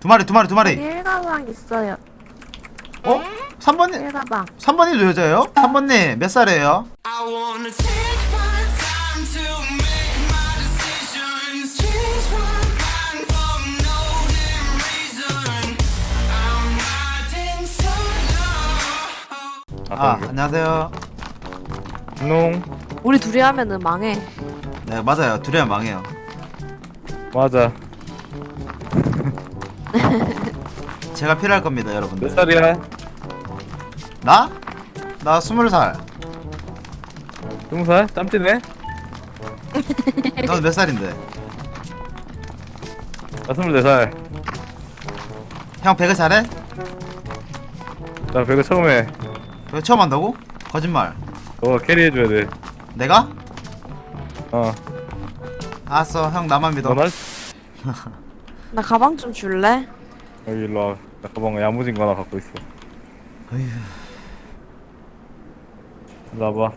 두 마리 두 마리 두 마리 여기 일가방 있어요. 어? 3번님 일가방. 3번님도 여자예요? 3번님 몇 살이에요? I wanna take my time to make my decisions. Change my mind for no damn reason. I'm riding solo. 아 안녕하세요 농 우리 둘이 하면은 망해. 네 맞아요 둘이 하면 망해요 맞아 제가 필요할 겁니다 여러분들 몇 살이야? 나? 나 20살 스무 살? 짬찌네? 너는 몇 살인데? 나 스물네 살. 형 배그 잘해? 나 배그 처음 해. 배그 처음 한다고? 거짓말 너가 캐리해줘야 돼. 내가? 어. 알았어 형 나만 믿어 너나 나 가방 좀 줄래? 여기 일로 와. 나 가방 야무진 거 하나 갖고 있어. 어휴, 일로 와봐.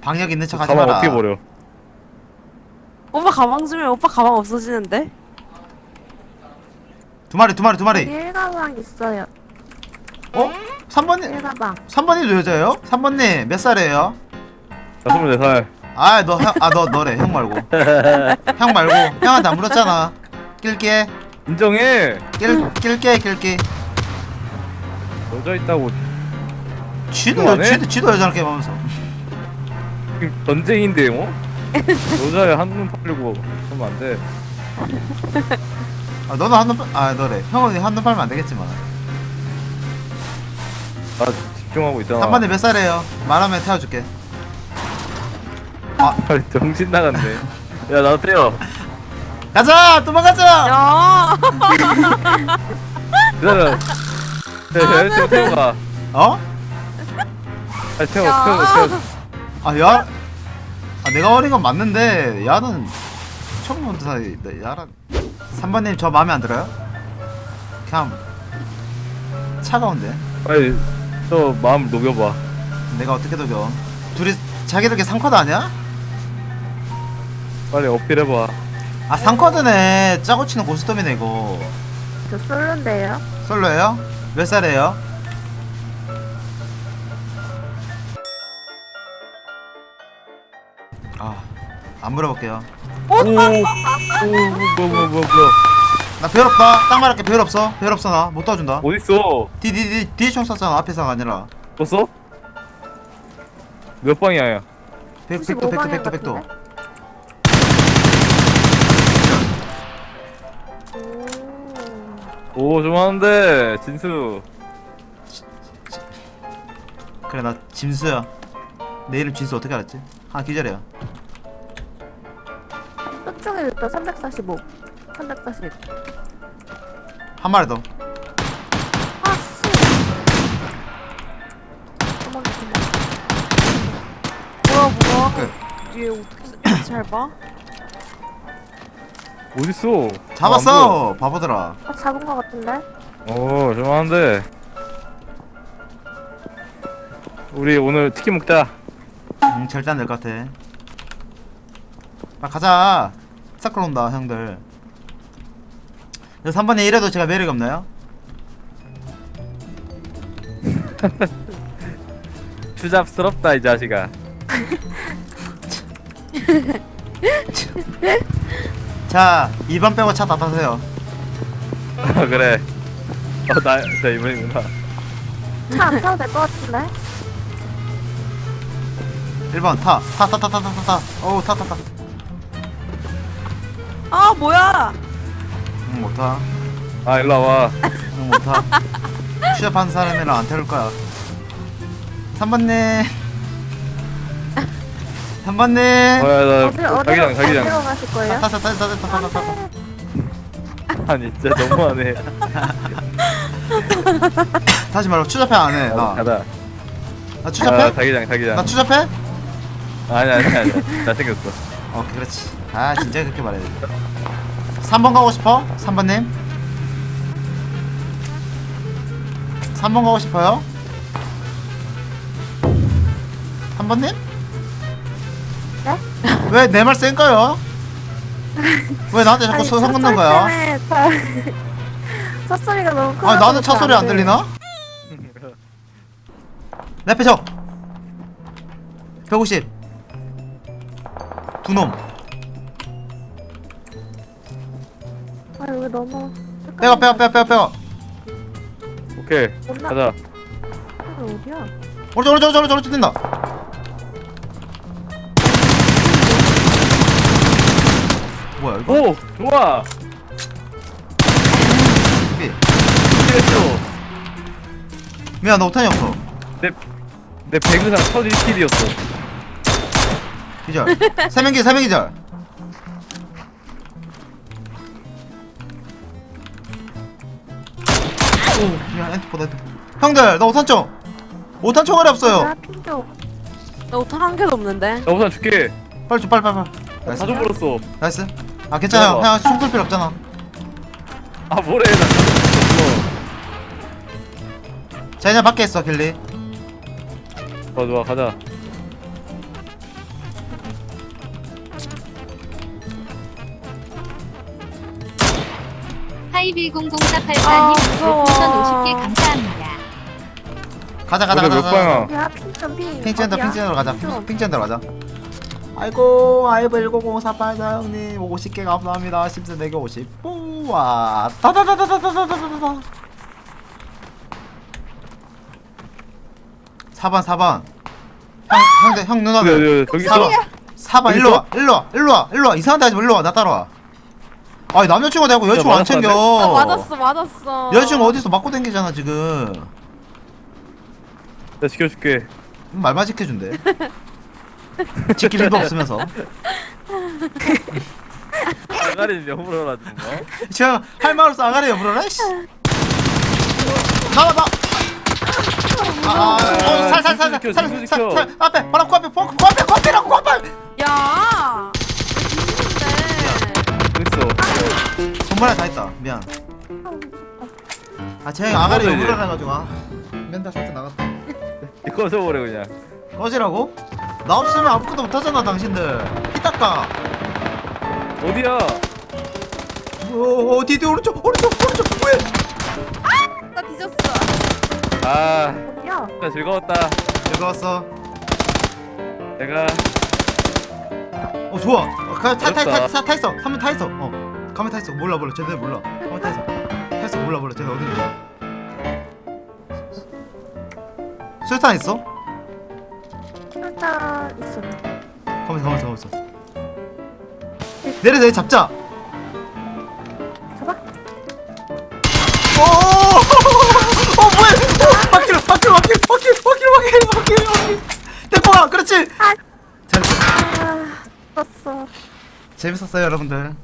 방역 있는 척 하지 가방 마라 어떻게 버려? 오빠 가방 주면 오빠 가방 없어지는데? 두 마리 두 마리 두 마리 일가방 있어요. 어? 3번님 일가방. 3번님도 여자예요? 3번님 몇 살이에요? 나 스물네 살. 아너아너 너래 형 말고 형 말고 형한테 안 물었잖아 낄게 인정해. 낄 낄게 낄게 여자 있다고 쥐도 이거 안 해? 쥐도 쥐도 여자랑 게임하면서 지금 전쟁인데 뭐? 여자에 한눈 팔리고 그러면 안 돼. 아 너는 한눈 아 너래 형은 한눈 팔면 안 되겠지만 나 집중하고 있잖아. 3번님 몇 살이에요? 말하면 태워줄게 아니, 정신 나갔네. 야 나도 태워. 가자 도망가자 야! 기다려. 야, 야, 태워 태워가. 어? 아, 태워 야. 태워 태워. 아 야? 아 내가 어린 건 맞는데 야는 처음 본 사이 야란 3번님 저 마음에 안 들어요? 그냥 차가운데 빨리 저 마음 녹여봐. 내가 어떻게 녹여 둘이 자기들끼리 3쿼드 아니야? 빨리 어필해봐. 아 3쿼드네 짜고 치는 고스톱이네 이거 저 솔로인데요. 솔로예요? 몇 살이에요? 아안 물어볼게요 오, 오, 뭐, 뭐, 뭐, 뭐, 나 배열 없다 딱 말할게 배열 없어 배열 없어 나 못 도와준다 어디 있어? 뒤뒤뒤 뒤에 총 쐈잖아 앞에서가 아니라 떴어? 몇 방이야? 백, 백도 백도 75방향 백도 백도 같은데? 오. 오, 좀 하는데 진수. 그래 나 짐수야 내 이름 진수 어떻게 알았지? 아 기절이야 저쪽에 있다 345. 340. 한 마리 더 아 씨. 도망가 도망가. 뭐야 뭐야? 끝. 얘 어떻게 잘 봐? 어디 있어? 잡았어 바보들아 아 잡은 거 같은데? 오, 좀 하는데. 우리 오늘 치킨 먹자. 응 절대 안 될 것 같아 아 가자 사클 온다 형들 그래서 3번에 이래도 제가 매력이 없나요? 추잡스럽다 이 자식아. 자 2번 빼고 차 다 타세요 아 그래. 어, 나, 나 이번이구나. 차 안 타도 될 것 같은데? 1번 타 타 타 타 타 타 타 어우 타 타타 아 뭐야? 응 못타 아 일로 와봐. 응 못타 취업한 사람이랑 안 태울 거야 3번님 3번님 어야 나 어디 어디로 자기장 어디로 자기장. 가실 거예요? 타타 타타 타타 타타 타타 아니 진짜 너무하네. 다시 말로 추잡해 안해 나. 가다. 나 아, 추잡해? 자기장 자기장. 나 추잡해? 아니 아니 아니. 잘생겼어. 어 그렇지 아 진짜 그렇게 말해야 돼 3번 가고 싶어? 3번님? 3번 가고 싶어요? 3번님? 네? 왜내 말센 거요? 왜 나한테 자꾸 아니, 소차 섞는 거야? 차- 차 소리가 너무 커. 아 나는 차 소리 안 들리나? 내 앞에 저 150. 두 놈. 아 여기 너무. 빼가 빼가 빼가 빼가 빼가. 오케이. 가자 어디야? 오른쪽 오른쪽 오른쪽 오른쪽 뛴다. 뭐야 이거? 오 좋아 미안 나 오탄이 없어. 내 배그상 첫 1킬이었어 기절. 세명기 세명 기절. 오 미안 엔트포다 엔트. 형들 나 오탄 총. 오탄 총알이 없어요. 아 핑조. 나 오탄 한 개도 없는데. 나 우선 줄게 빨리 줘 빨리 빨리 빨리. 나이스. 다 줘 버렸어 나이스. 아 괜찮아. 형 총쏠 필요 없잖아. 아 뭐래 나 줬어 자 이제 밖에 있어 길리. 좋아 좋아 가자 하이빌 아, 00484님 무서워. 별풍선 50개 감사합니다. 가자 가자 근데 가자. 몇 가자. 방향 야 핑조 핑. 핑cen터 어디야? 핑cen터로 가자. 핑조. 핑cen터로 가자. 아이고 아이브 10048사 형님 50개 감사합니다. 심슨 4개 50. 우와 따다다다다다다다다. 4번 4번. 형형 누나들. 저기 사번. 있어 4번 여기 일로 있어? 와 일로 와 일로 와 일로 와 이상한 데 하지 마 일로 와나 따라와. 아니 남자친구 되고 여자친구 안 맞았어, 안 돼? 챙겨. 아, 맞았어 맞았어. 여자친구 어디서 맞고 댕기잖아 지금. 나 지켜줄게 말만 지켜준대. 지킬 힘도 없으면서. 아가리는 영으로 하지 뭐 지금 할말 없어 아가리 여물어라 씨. 나와 나. 아, 어, 살살살살 지켜, 살, 지켜, 살, 지켜. 살, 앞에 바로 코 앞에 코 앞에 코 앞에 코 앞에라고 코 앞에. 야. 그랬어 전번에 다 했다. 미안. 아, 쟤 아가리. 여물어라 가지고 아. 맨날 살짝 나갔다. 꺼져버려 그냥 꺼지라고? 나 없으면 아무것도 못하잖아 당신들. 이따까. 어디야 어, 어, 디디 오른쪽 오른쪽 오른쪽 뭐야? 나 뒤졌어. 아 어디야? 진짜 즐거웠다 즐거웠어. 내가 어 좋아. 어, 가, 타, 타, 타, 어렵다. 타, 타 있어. 한명 타 있어. 어. 가면 타 있어. 몰라 몰라. 쟤네 몰라. 가면 타 있어. 타 있어. 몰라 몰라. 쟤네 어디 있냐? 술탄 있어? 일단 있어. 가만 있어. 가만 있어. 가만 있어. 내려 잡자. 잡아. 오! 어 뭐야? 어, 바퀴로 바퀴로 바퀴로 바퀴로 바퀴로 바퀴로 바퀴로 바퀴로. 데리고 가. 그렇지. 아. 잘했어. 아, 떴어. 재밌었어요 여러분들.